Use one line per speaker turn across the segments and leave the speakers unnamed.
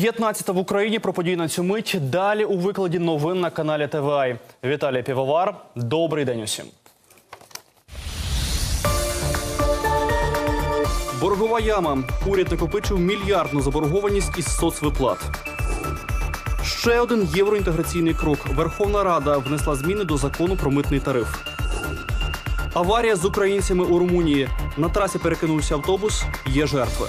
15 в Україні про події на цю мить. Далі у викладі новин на каналі ТВА. Віталій Півовар. Добрий день усім. Боргова яма. Уряд накопичив мільярдну заборгованість із соцвиплат. Ще один євроінтеграційний крок. Верховна Рада внесла зміни до закону про митний тариф. Аварія з українцями у Румунії. На трасі перекинувся автобус. Є жертви.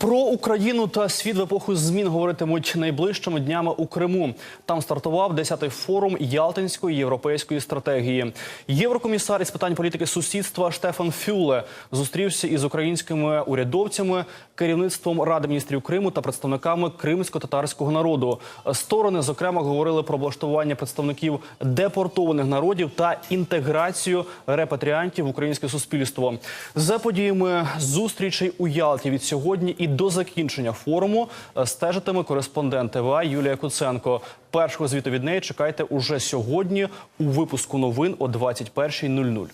Про Україну та світ в епоху змін говоритимуть найближчими днями у Криму. Там стартував 10-й форум Ялтинської європейської стратегії. Єврокомісар із питань політики сусідства Штефан Фюле зустрівся із українськими урядовцями, керівництвом Ради міністрів Криму та представниками кримсько-татарського народу. Сторони, зокрема, говорили про облаштування представників депортованих народів та інтеграцію репатріантів в українське суспільство. За подіями зустрічей у Ялті від сьогодні і до закінчення форуму е, стежитиме кореспондент ТВА Юлія Куценко. Першого звіту від неї чекайте уже сьогодні у випуску новин о 21.00.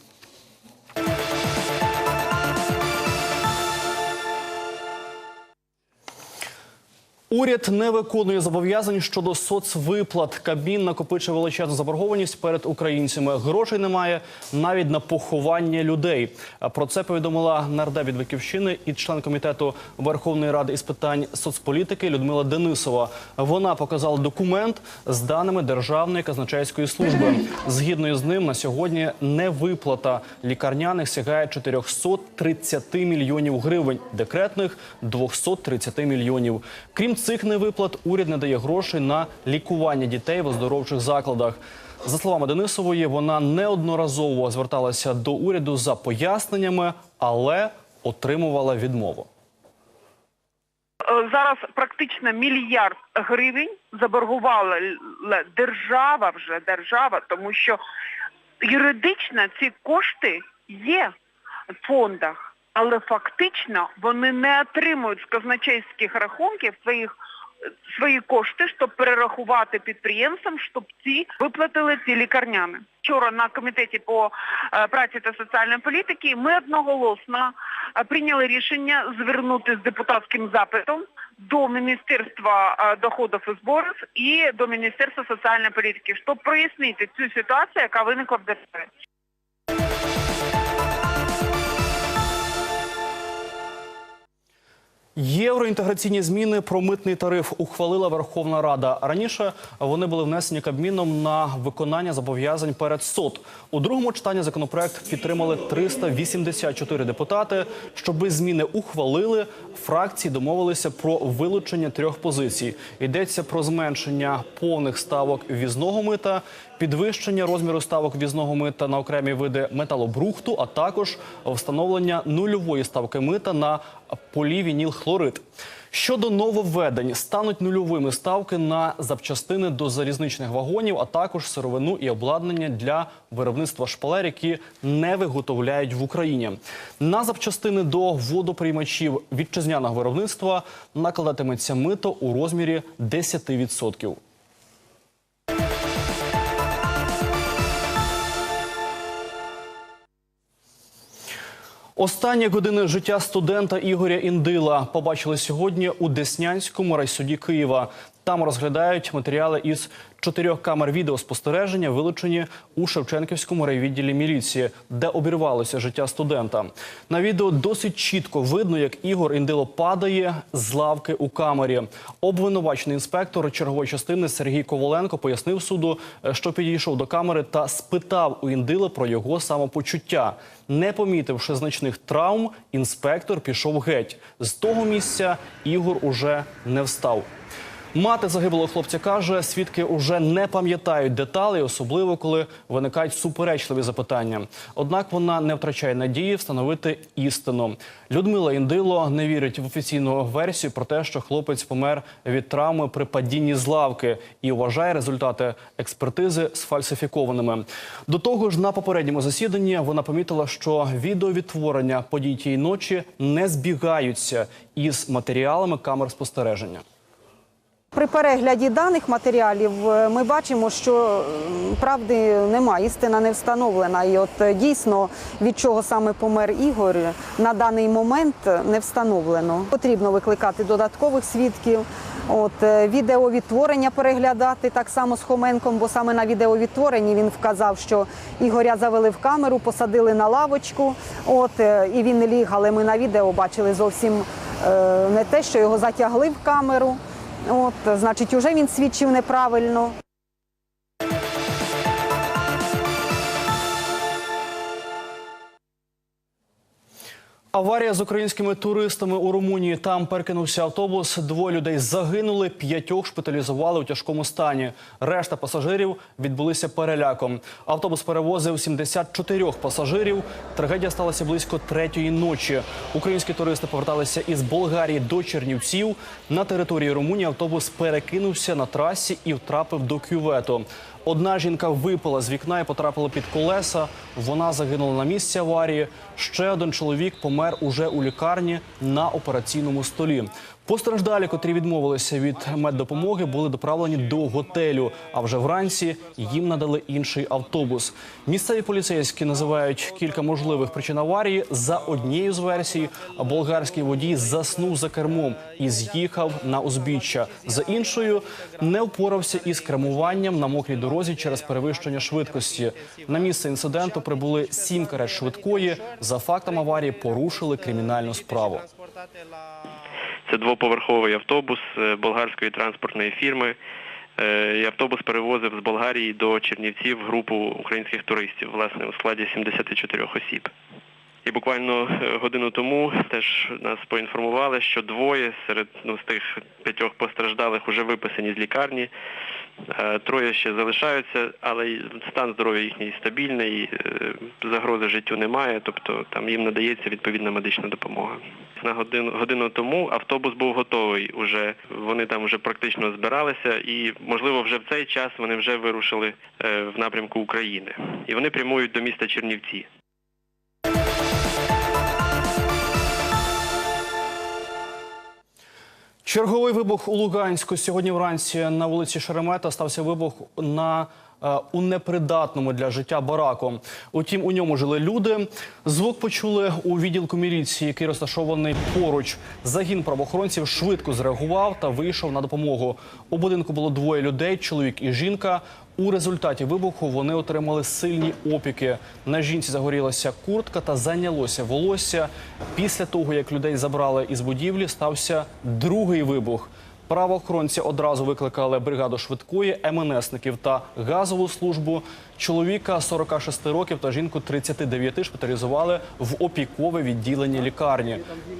Уряд не виконує зобов'язань щодо соцвиплат. Кабмін накопичив величезну заборгованість перед українцями. Грошей немає навіть на поховання людей. Про це повідомила нардеп від Батьківщини і член комітету Верховної Ради із питань соцполітики Людмила Денисова. Вона показала документ з даними Державної казначейської служби. Згідно з ним, на сьогодні невиплата лікарняних сягає 430 мільйонів гривень, декретних 230 мільйонів. Крім цих невиплат, уряд не дає грошей на лікування дітей в оздоровчих закладах. За словами Денисової, вона неодноразово зверталася до уряду за поясненнями, але отримувала відмову.
Е, зараз практично мільярд гривень заборгувала держава вже держава, тому що юридично ці кошти є в фондах, але фактично вони не отримують з казначейських рахунків своїх свої кошти, щоб перерахувати підприємцям, щоб ці виплатили ці лікарняни. Вчора на комітеті по е, праці та соціальної політики ми одноголосно е, прийняли рішення звернути з депутатським запитом до Міністерства е, доходів і зборів і до Міністерства соціальної політики, щоб прояснити цю ситуацію, яка виникла в державі.
Євроінтеграційні зміни про митний тариф ухвалила Верховна Рада. Раніше вони були внесені Кабміном на виконання зобов'язань перед СОТ. У другому читанні законопроект підтримали 384 депутати. Щоби зміни ухвалили, фракції домовилися про вилучення трьох позицій. Йдеться про зменшення повних ставок ввізного мита, підвищення розміру ставок ввізного мита на окремі види металобрухту, а також встановлення нульової ставки мита на полівінілхлорид. Щодо нововведень, стануть нульовими ставки на запчастини до залізничних вагонів, а також сировину і обладнання для виробництва шпалер, які не виготовляють в Україні. На запчастини до водоприймачів вітчизняного виробництва накладатиметься мито у розмірі 10%. Останні години життя студента Ігоря Індила побачили сьогодні у Деснянському райсуді Києва. Там розглядають матеріали із чотирьох камер відеоспостереження, вилучені у Шевченківському райвідділі міліції, де обірвалося життя студента. На відео досить чітко видно, як Ігор Індило падає з лавки у камері. Обвинувачений інспектор чергової частини Сергій Коваленко пояснив суду, е, що підійшов до камери та спитав у Індила про його самопочуття. Не помітивши значних травм, інспектор пішов геть. З того місця Ігор уже не встав. Мати загиблого хлопця каже, свідки уже не пам'ятають деталей, особливо коли виникають суперечливі запитання. Однак вона не втрачає надії встановити істину. Людмила Індило не вірить в офіційну версію про те, що хлопець помер від травми при падінні з лавки і вважає результати експертизи сфальсифікованими. До того ж, на попередньому засіданні вона помітила, що відеовідтворення подій тієї ночі не збігаються із матеріалами камер спостереження.
При перегляді даних матеріалів е, ми бачимо, що правди немає, істина не встановлена. І от е, дійсно від чого саме помер Ігор на даний момент не встановлено. Потрібно викликати додаткових свідків. От е, відеовідтворення переглядати так само з Хоменком, бо саме на відеовідтворенні він вказав, що Ігоря завели в камеру, посадили на лавочку. От е, і він ліг, але ми на відео бачили зовсім е, не те, що його затягли в камеру. От, значить, уже він свідчив неправильно.
Аварія з українськими туристами у Румунії. Там перекинувся автобус. Двоє людей загинули, п'ятьох шпиталізували у тяжкому стані. Решта пасажирів відбулися переляком. Автобус перевозив 74 пасажирів. Трагедія сталася близько третьої ночі. Українські туристи поверталися із Болгарії до Чернівців. На території Румунії автобус перекинувся на трасі і втрапив до кювету. Одна жінка випала з вікна і потрапила під колеса. Вона загинула на місці аварії. Ще один чоловік помер уже у лікарні на операційному столі. Постраждалі, котрі відмовилися від меддопомоги, були доправлені до готелю. А вже вранці їм надали інший автобус. Місцеві поліцейські називають кілька можливих причин аварії. За однією з версій, болгарський водій заснув за кермом і з'їхав на узбіччя. За іншою не впорався із кермуванням на мокрій дорозі через перевищення швидкості. На місце інциденту прибули сім карет швидкої. За фактом аварії порушили кримінальну справу.
Це двоповерховий автобус е, болгарської транспортної фірми. Е, І автобус перевозив з Болгарії до Чернівців групу українських туристів, власне, у складі 74 осіб. І буквально е, годину тому теж нас поінформували, що двоє серед ну, з тих п'ятьох постраждалих вже виписані з лікарні. Е, Троє ще залишаються, але стан здоров'я їхній стабільний, е, загрози життю немає, тобто там їм надається відповідна медична допомога. На годину годину тому автобус був готовий. Уже вони там вже практично збиралися, і можливо вже в цей час вони вже вирушили е, в напрямку України. І вони прямують до міста Чернівці.
Черговий вибух у Луганську. Сьогодні вранці на вулиці Шеремета стався вибух на у непридатному для життя бараку. Утім, у ньому жили люди. Звук почули у відділку міліції, який розташований поруч. Загін правоохоронців швидко зреагував та вийшов на допомогу. У будинку було двоє людей: чоловік і жінка. У результаті вибуху вони отримали сильні опіки. На жінці загорілася куртка та зайнялося волосся. Після того, як людей забрали із будівлі, стався другий вибух. Правоохоронці одразу викликали бригаду швидкої, МНСників та газову службу. Чоловіка 46 років та жінку 39 шпиталізували в опікове відділення лікарні.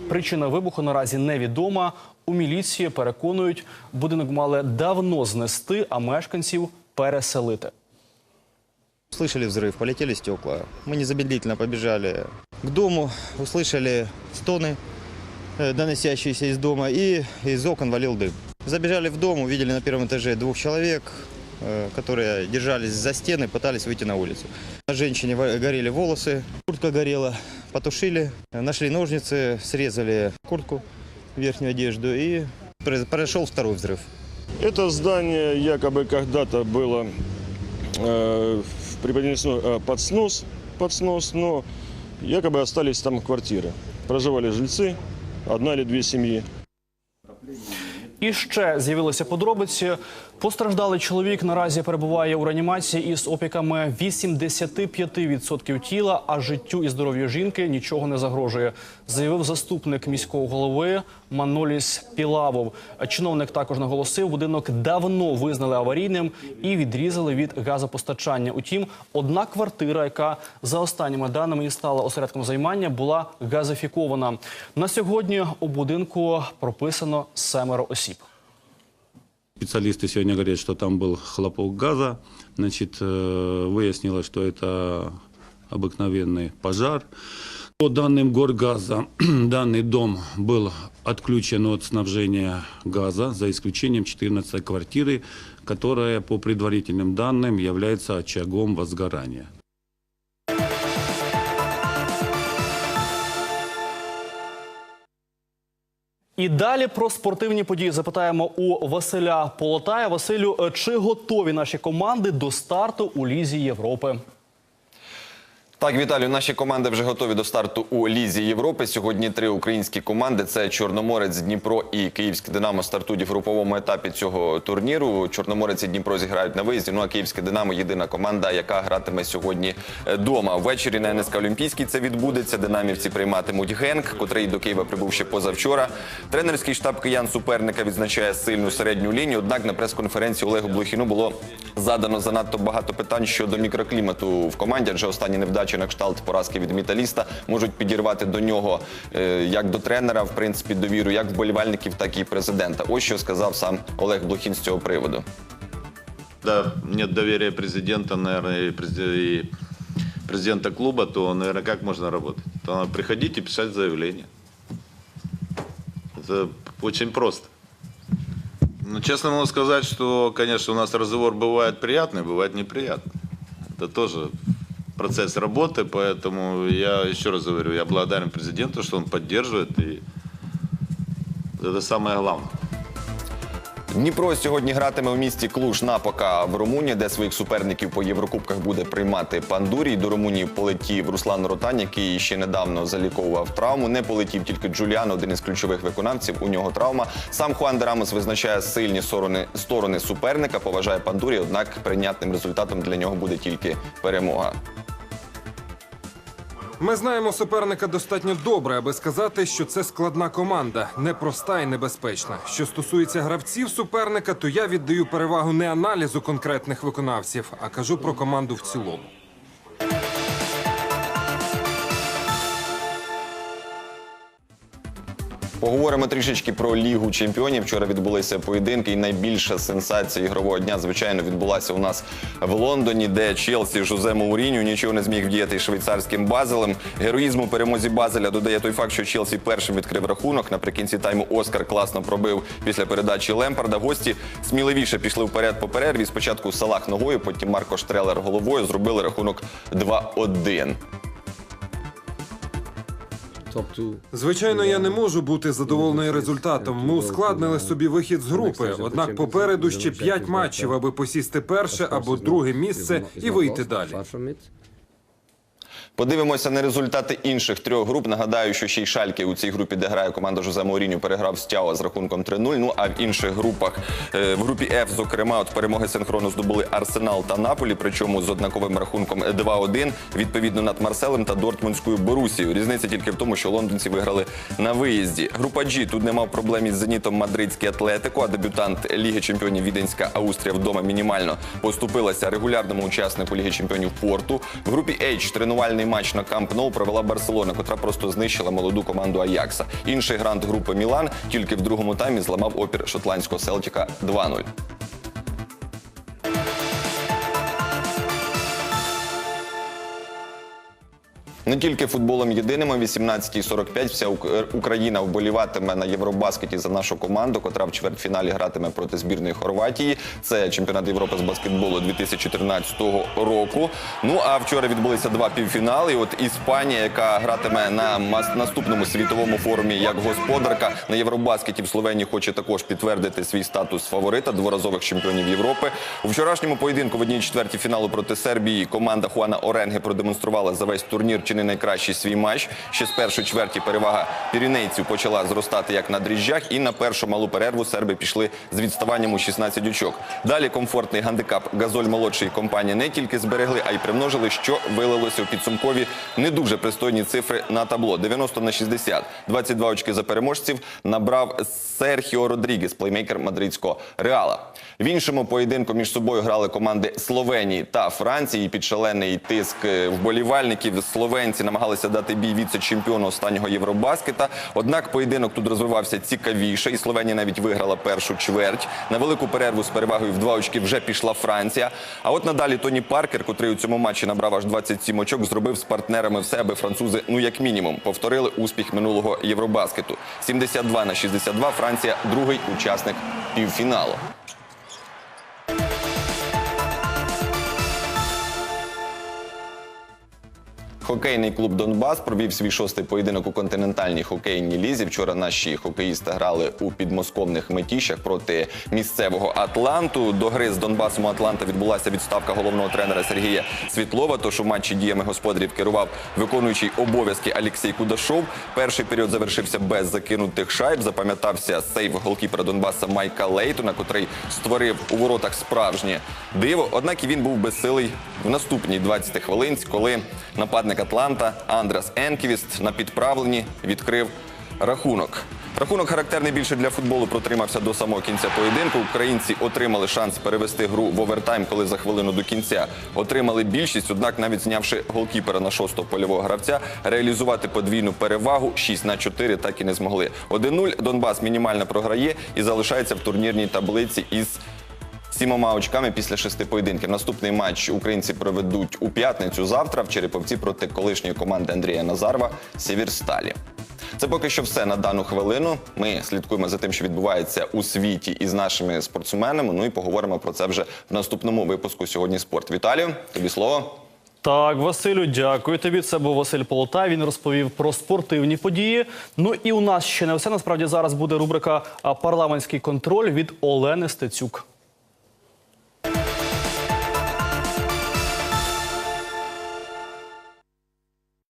Причина вибуху наразі невідома. У міліції переконують, будинок мали давно знести, а мешканців переселити.
Слышали взрыв, полетели стекла. Мы незамедлительно побежали к дому, услышали стоны, э, Доносящиеся из дома, и из окон валил дым. Забежали в дом, увидели на первом этаже двух человек, э, которые держались за стены, пытались выйти на улицу. На женщине горели волосы, куртка горела, потушили, э, нашли ножницы, срезали куртку, верхнюю одежду, и произ- произошел второй взрыв.
Это здание якобы когда-то было э, э, под снос, под снос, но якобы остались там квартиры. Проживали жильцы, одна чи дві сім'ї.
І ще з'явилися подробиці. Постраждалий чоловік наразі перебуває у реанімації із опіками 85% тіла, а життю і здоров'ю жінки нічого не загрожує, заявив заступник міського голови Маноліс Пілавов. Чиновник також наголосив, будинок давно визнали аварійним і відрізали від газопостачання. Утім, одна квартира, яка за останніми даними і стала осередком займання, була газифікована. На сьогодні у будинку прописано семеро осіб.
Специалисты сегодня говорят, что там был хлопок газа. Значит, э, выяснилось, что это обыкновенный пожар. По данным Горгаза, данный дом был отключен от снабжения газа, за исключением 14 квартиры, которая, по предварительным данным, является очагом возгорания.
І далі про спортивні події запитаємо у Василя Полотая. Василю, е, чи готові наші команди до старту у Лізі Європи?
Так, Віталію, наші команди вже готові до старту у Лізі Європи. Сьогодні три українські команди: це Чорноморець, Дніпро і Київське Динамо стартують в груповому етапі цього турніру. Чорноморець і Дніпро зіграють на виїзді. Ну а Київське Динамо єдина команда, яка гратиме сьогодні дома. Ввечері на НСК Олімпійській це відбудеться. Динамівці прийматимуть Генк, котрий до Києва прибув ще позавчора. Тренерський штаб киян суперника відзначає сильну середню лінію. Однак на прес-конференції Олегу Блохіну було задано занадто багато питань щодо мікроклімату в команді, адже останні невдачі на кшталт поразки від металіста можуть підірвати до нього е, як до тренера, в принципі, довіру, як вболівальників, так і президента. Ось що сказав сам Олег Блохін з цього приводу.
Да, нет доверия президента, наверное, и презид- и президента клуба, то, наверное, как можно работать? То надо приходить и писать заявление. Это очень просто. Ну, честно могу сказать, что, конечно, у нас разговор бывает приятный, бывает неприятный. Это тоже процесс работы, поэтому я еще раз говорю, я благодарен президенту, что он поддерживает, и это самое главное.
Дніпро сьогодні гратиме в місті Клуж Напока в Румунії, де своїх суперників по Єврокубках буде приймати Пандурій. До Румунії полетів Руслан Ротань, який ще недавно заліковував травму. Не полетів тільки Джуліан, один із ключових виконавців. У нього травма. Сам Хуан де Рамос визначає сильні сторони, сторони суперника, поважає Пандурій, однак прийнятним результатом для нього буде тільки перемога.
Ми знаємо суперника достатньо добре, аби сказати, що це складна команда, непроста і небезпечна. Що стосується гравців суперника, то я віддаю перевагу не аналізу конкретних виконавців, а кажу про команду в цілому.
Поговоримо трішечки про лігу чемпіонів. Вчора відбулися поєдинки, і найбільша сенсація ігрового дня, звичайно, відбулася у нас в Лондоні, де Челсі Жозе Мауріньо нічого не зміг вдіяти швейцарським базелем. Героїзму перемозі Базеля додає той факт, що Челсі першим відкрив рахунок. Наприкінці тайму Оскар класно пробив після передачі Лемпарда. Гості сміливіше пішли вперед по перерві. Спочатку Салах ногою, потім Марко Штрелер головою зробили рахунок 2-1.
Звичайно, я не можу бути задоволений результатом. Ми ускладнили собі вихід з групи. Однак попереду ще п'ять матчів, аби посісти перше або друге місце і вийти далі.
Подивимося на результати інших трьох груп. Нагадаю, що ще й Шальки у цій групі, де грає команда Жозе Мауріню, переграв Стяо з рахунком 3-0. Ну а в інших групах е, в групі F, зокрема, от перемоги синхронно здобули Арсенал та Наполі, причому з однаковим рахунком 2-1, відповідно над Марселем та Дортмундською Борусією. Різниця тільки в тому, що лондонці виграли на виїзді. Група G тут не мав проблем із зенітом мадридський Атлетико, а дебютант Ліги Чемпіонів Віденська Австрія вдома мінімально поступилася регулярному учаснику Ліги Чемпіонів Порту. В групі H тренувальний матч на Камп Ноу провела Барселона, котра просто знищила молоду команду Аякса. Інший грант групи Мілан тільки в другому таймі зламав опір шотландського Селтіка 2-0. Не тільки футболом єдиним, о 18.45 вся Ук- Україна вболіватиме на Євробаскеті за нашу команду, котра в чвертьфіналі гратиме проти збірної Хорватії. Це чемпіонат Європи з баскетболу 2014 року. Ну а вчора відбулися два півфінали. І От Іспанія, яка гратиме на наступному світовому форумі як господарка на Євробаскеті в Словенії, хоче також підтвердити свій статус фаворита дворазових чемпіонів Європи. У вчорашньому поєдинку в одній четвертій фіналу проти Сербії команда Хуана Оренги продемонструвала за весь турнір чи не найкращий свій матч. Ще з першої чверті перевага пірінейців почала зростати як на дріжджах, і на першу малу перерву серби пішли з відставанням у 16 очок. Далі комфортний гандикап Газоль молодшої компанії не тільки зберегли, а й примножили, що вилилося у підсумкові не дуже пристойні цифри на табло. 90 на 60. 22 очки за переможців набрав Серхіо Родрігес, плеймейкер мадридського Реала. В іншому поєдинку між собою грали команди Словенії та Франції. Під шалений тиск е, вболівальників словенці намагалися дати бій віце-чемпіону останнього Євробаскета. Однак поєдинок тут розвивався цікавіше, і Словенія навіть виграла першу чверть. На велику перерву з перевагою в два очки вже пішла Франція. А от надалі Тоні Паркер, котрий у цьому матчі набрав аж 27 очок, зробив з партнерами все, аби французи, ну як мінімум, повторили успіх минулого Євробаскету. 72 на 62. Франція другий учасник півфіналу. Хокейний клуб Донбас провів свій шостий поєдинок у континентальній хокейній лізі. Вчора наші хокеїсти грали у підмосковних метішах проти місцевого Атланту. До гри з Донбасом Атланта відбулася відставка головного тренера Сергія Світлова. Тож у матчі діями господарів керував виконуючий обов'язки Олексій Кудашов. Перший період завершився без закинутих шайб. Запам'ятався сейв голкіпера Донбаса Майка Лейтона, котрий створив у воротах справжнє диво. Однак і він був безсилий в наступній 20 хвилин, коли нападник Атланта Андрес Енківіст на підправленні відкрив рахунок. Рахунок характерний більше для футболу протримався до самого кінця поєдинку. Українці отримали шанс перевести гру в овертайм, коли за хвилину до кінця отримали більшість. Однак, навіть знявши голкіпера на шостого польового гравця, реалізувати подвійну перевагу 6 на 4 так і не змогли. 1-0 Донбас мінімально програє і залишається в турнірній таблиці із сімома очками після шести поєдинків. Наступний матч українці проведуть у п'ятницю завтра в Череповці проти колишньої команди Андрія Назарова Сєвєрсталі. Це поки що все на дану хвилину. Ми слідкуємо за тим, що відбувається у світі із нашими спортсменами. Ну і поговоримо про це вже в наступному випуску сьогодні. Спорт. Віталію, тобі слово.
Так, Василю, дякую тобі. Це був Василь Полотай. Він розповів про спортивні події. Ну і у нас ще не все. Насправді зараз буде рубрика Парламентський контроль від Олени Стецюк.